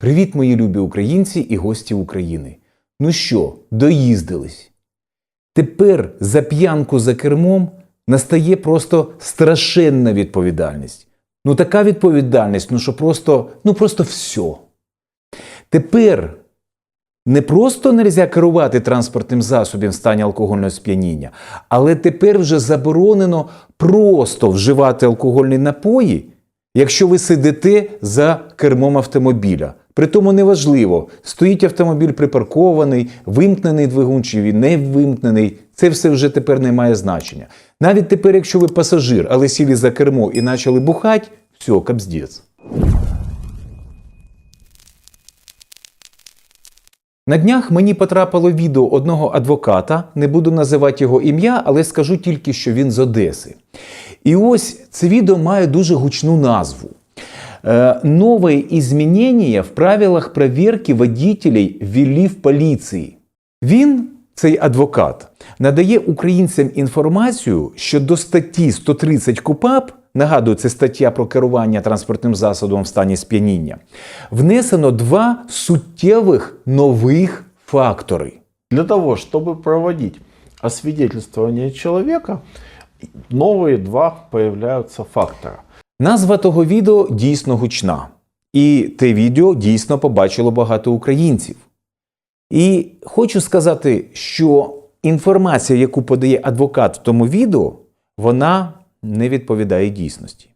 Привіт, мої любі українці і гості України. Ну що, доїздились? Тепер за п'янку за кермом настає просто страшенна відповідальність. Ну така відповідальність, ну що просто, ну просто все. Тепер не просто не можна керувати транспортним засобом в стані алкогольного сп'яніння, але тепер вже заборонено просто вживати алкогольні напої, якщо ви сидите за кермом автомобіля. Притому неважливо, стоїть автомобіль припаркований, вимкнений двигун чи він не вимкнений. Це все вже тепер не має значення. Навіть тепер, якщо ви пасажир, але сіли за кермо і почали бухати, все, капздець. На днях мені потрапило відео одного адвоката, не буду називати його ім'я, але скажу тільки, що він з Одеси. І ось це відео має дуже гучну назву. Э, Новые изменения в правилах проверки водителей ввели в поліції. Він, цей адвокат, надає українцям інформацію щодо статті 130 КУПАП, нагадую, це стаття про керування транспортним засобом в стані сп'яніння, внесено два суттєвих нових фактори. Для того, чтобы проводить освидетельствование человека, новые два появляются фактора. Назва того відео дійсно гучна. І те відео дійсно побачило багато українців. І хочу сказати, що інформація, яку подає адвокат в тому відео, вона не відповідає дійсності.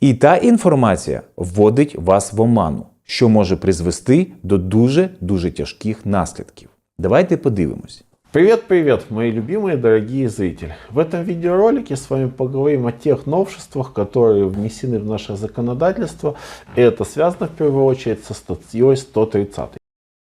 І та інформація вводить вас в оману, що може призвести до дуже-дуже тяжких наслідків. Давайте подивимось. Привет-привет, мои любимые дорогие зрители. В этом видеоролике с вами поговорим о тех новшествах, которые внесены в наше законодательство. И это связано в первую очередь со статьей 130.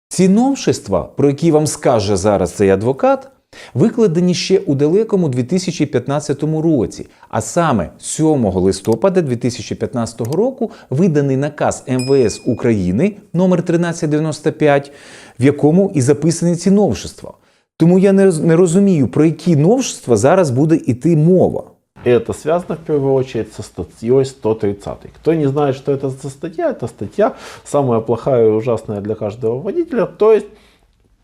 Ці новшества, про які вам скаже зараз цей адвокат, викладені ще у далекому 2015 році, а саме 7 листопада 2015 року виданий наказ МВС України номер 1395, в якому і записані ці новшества. Тому я не роз- не розумію, про які новшества зараз буде йти мова. И это связано в первую очередь со статьей 130. Кто не знает, что это за статья, это статья самая плохая и ужасная для каждого водителя, то есть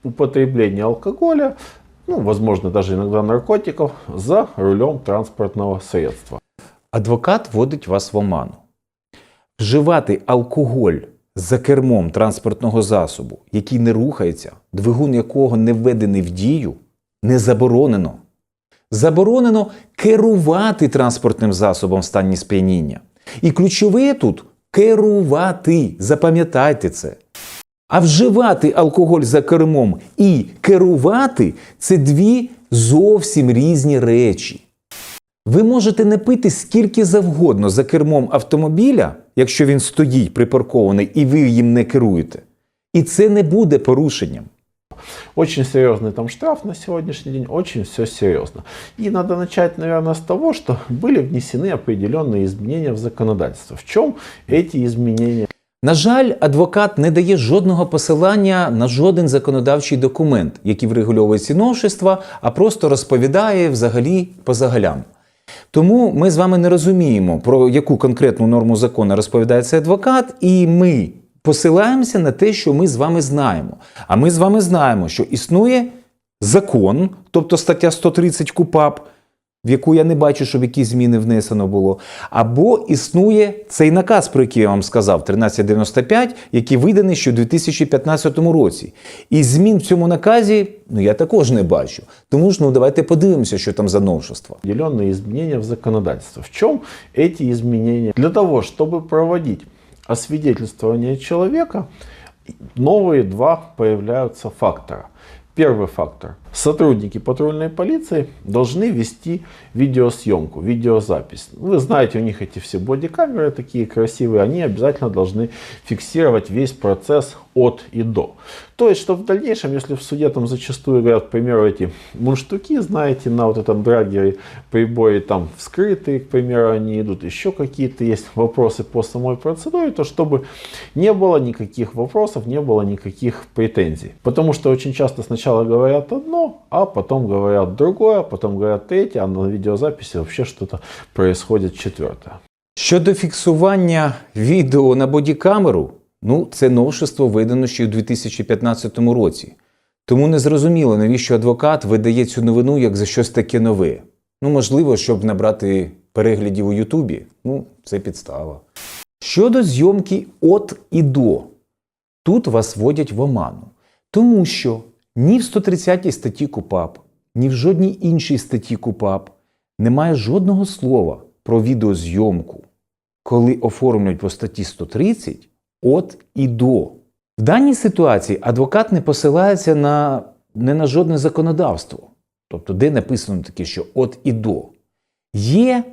употребление алкоголя, ну, возможно, даже иногда наркотиков за рулем транспортного средства. Адвокат вводить вас в оману. Вживати алкоголь за кермом транспортного засобу, який не рухається, двигун якого не введений в дію, не заборонено. Заборонено керувати транспортним засобом в стані сп'яніння. І ключове тут керувати. Запам'ятайте це. А вживати алкоголь за кермом і керувати це дві зовсім різні речі. Ви можете не пити скільки завгодно за кермом автомобіля, якщо він стоїть припаркований і ви їм не керуєте. І це не буде порушенням. Очень серьезный там штраф на сегодняшний день, очень все серьезно. И надо начать, наверное, с того, что были внесены определенные изменения в законодательство. В чем эти изменения? На жаль, адвокат не дає жодного посилання на жоден законодавчий документ, який врегульовує ці новшества, а просто розповідає взагалі по загалям. Тому ми з вами не розуміємо, про яку конкретну норму закону розповідає цей адвокат, і ми посилаємося на те, що ми з вами знаємо. А ми з вами знаємо, що існує закон, тобто стаття 130 КУПАП, в яку я не бачу, щоб якісь зміни внесено було. Або існує цей наказ, про який я вам сказав, 1395, який виданий ще у 2015 році. І змін в цьому наказі ну, я також не бачу. Тому ж ну, давайте подивимося, що там за новшества. определенные изменения в законодательство. В чем эти изменения? Для того, чтобы проводить освидетельствование человека, новые два появляются фактора. Первый фактор. Сотрудники патрульной полиции должны вести видеосъемку, видеозапись. Вы знаете, у них эти все бодикамеры такие красивые, они обязательно должны фиксировать весь процесс от и до. То есть, что в дальнейшем, если в суде там зачастую говорят, к примеру, эти мундштуки, знаете, на вот этом драгере приборе там вскрытые, к примеру, они идут, еще какие-то есть вопросы по самой процедуре, то чтобы не было никаких вопросов, не было никаких претензий. Потому что очень часто сначала говорят одно, а потом говорят другое, потом говорят третье, а на видеозаписи вообще что-то происходит четвертое. Щодо фіксування відео на бодікамеру, Ну, це новшество видано ще у 2015 році. Тому не зрозуміло, навіщо адвокат видає цю новину як за щось таке нове. Ну, можливо, щоб набрати переглядів у Ютубі. Ну, це підстава. Щодо зйомки от і до, тут вас вводять в оману. Тому що ні в 130 статті КУПАП, ні в жодній іншій статті КУПАП немає жодного слова про відеозйомку, коли оформлюють по статті 130 от і до. В даній ситуації адвокат не посилається на, не на жодне законодавство, тобто де написано таке, що от і до. Є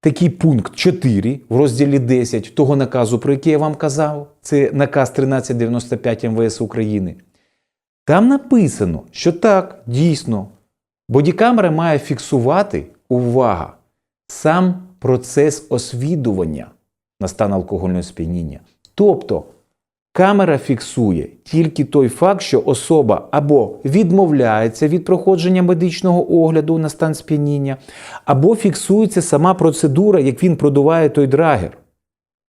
такий пункт 4 в розділі 10 того наказу, про який я вам казав, це наказ 1395 МВС України. Там написано, що так, дійсно, бодікамера має фіксувати, увага, сам процес освідування на стан алкогольного сп'яніння. Тобто камера фіксує тільки той факт, що особа або відмовляється від проходження медичного огляду на стан сп'яніння, або фіксується сама процедура, як він продуває той драгер.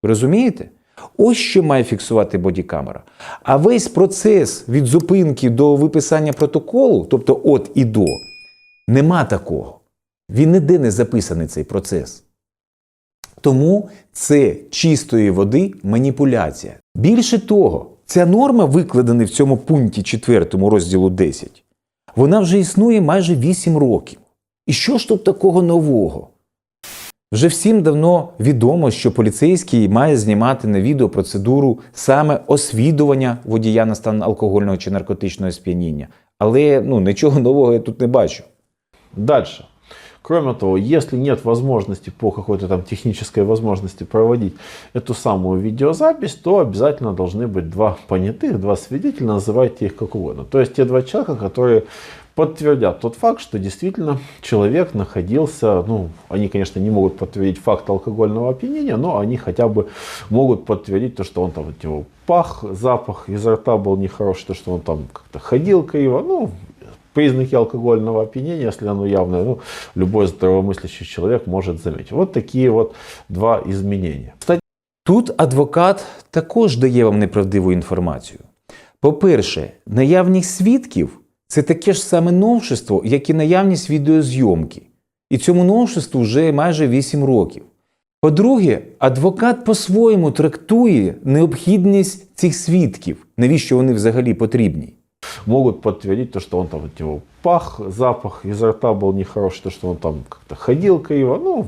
Розумієте? Ось що має фіксувати бодікамера. А весь процес від зупинки до виписання протоколу, тобто от і до, нема такого. Він ніде не записаний цей процес. Тому це чистої води маніпуляція. Більше того, ця норма, викладена в цьому пункті 4 розділу 10, вона вже існує майже 8 років. І що ж тут такого нового? Вже всім давно відомо, що поліцейський має знімати на відео процедуру саме освідування водія на стан алкогольного чи наркотичного сп'яніння. Але ну, нічого нового я тут не бачу. Дальше. Кроме того, если нет возможности по какой-то там технической возможности проводить эту самую видеозапись, то обязательно должны быть два понятых, два свидетеля, называйте их как угодно. То есть те два человека, которые подтвердят тот факт, что действительно человек находился, ну, они, конечно, не могут подтвердить факт алкогольного опьянения, но они хотя бы могут подтвердить то, что он там, от него пах, запах изо рта был нехороший, то, что он там как-то ходил криво, ну, признаки алкогольного опьянения, если оно явное, ну, любой здравомыслящий человек может заметить. Вот такие вот два изменения. Кстати, Тут адвокат також дає вам неправдиву інформацію. По-перше, наявність свідків це таке ж саме новшество, як і наявність відеозйомки. І цьому новшеству вже майже 8 років. По-друге, адвокат по-своєму трактує необхідність цих свідків, навіщо вони взагалі потрібні. могут подтвердить то, что он там от него пах, запах изо рта был нехороший, то, что он там как-то ходил криво, ну,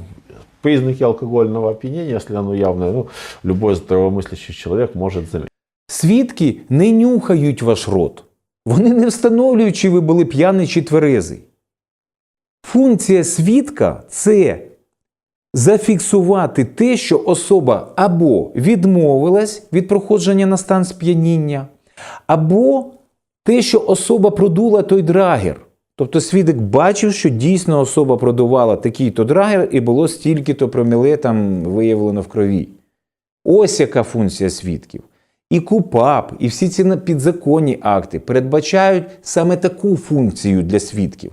признаки алкогольного опьянения, если оно явное, ну, любой здравомыслящий человек может заметить. Свідки не нюхають ваш рот. Вони не встановлюють, чи ви були п'яний чи тверезий. Функція свідка це зафіксувати те, що особа або відмовилась від проходження на стан сп'яніння, або те, що особа продула той драгер. Тобто свідок бачив, що дійсно особа продувала такий-то драгер і було стільки-то проміле там виявлено в крові. Ось яка функція свідків. І КУПАП, і всі ці підзаконні акти передбачають саме таку функцію для свідків.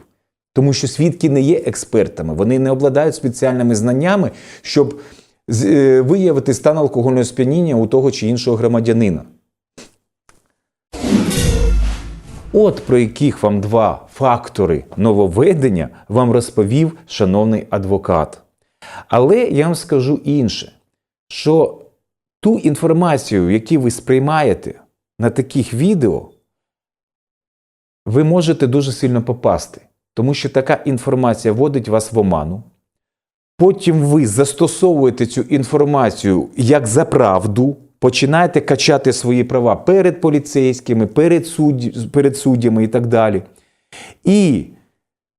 Тому що свідки не є експертами, вони не обладають спеціальними знаннями, щоб е, виявити стан алкогольного сп'яніння у того чи іншого громадянина. От про яких вам два фактори нововведення вам розповів шановний адвокат. Але я вам скажу інше, що ту інформацію, яку ви сприймаєте на таких відео, ви можете дуже сильно попасти, тому що така інформація вводить вас в оману. Потім ви застосовуєте цю інформацію як за правду, починаєте качати свої права перед поліцейськими, перед, судді, перед суддями і так далі. І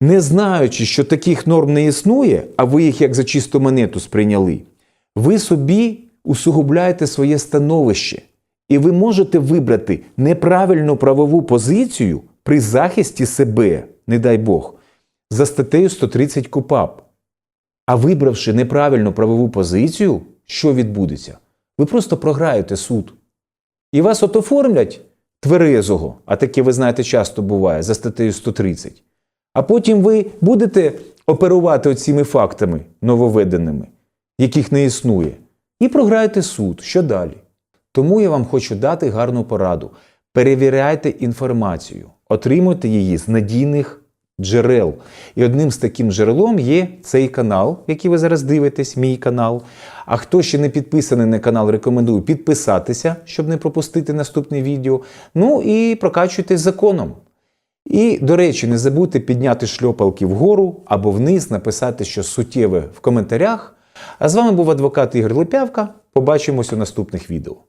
не знаючи, що таких норм не існує, а ви їх як за чисту монету сприйняли, ви собі усугубляєте своє становище. І ви можете вибрати неправильну правову позицію при захисті себе, не дай Бог, за статтею 130 КУПАП. А вибравши неправильну правову позицію, що відбудеться? Ви просто програєте суд. І вас от оформлять тверезого, а таке, ви знаєте, часто буває, за статтею 130. А потім ви будете оперувати оціми фактами нововведеними, яких не існує, і програєте суд. Що далі? Тому я вам хочу дати гарну пораду. Перевіряйте інформацію, отримуйте її з надійних джерел. І одним з таким джерелом є цей канал, який ви зараз дивитесь, мій канал. А хто ще не підписаний на канал, рекомендую підписатися, щоб не пропустити наступне відео. Ну і прокачуйтесь законом. І, до речі, не забудьте підняти шльопалки вгору або вниз, написати щось суттєве в коментарях. А з вами був адвокат Ігор Липявка. Побачимось у наступних відео.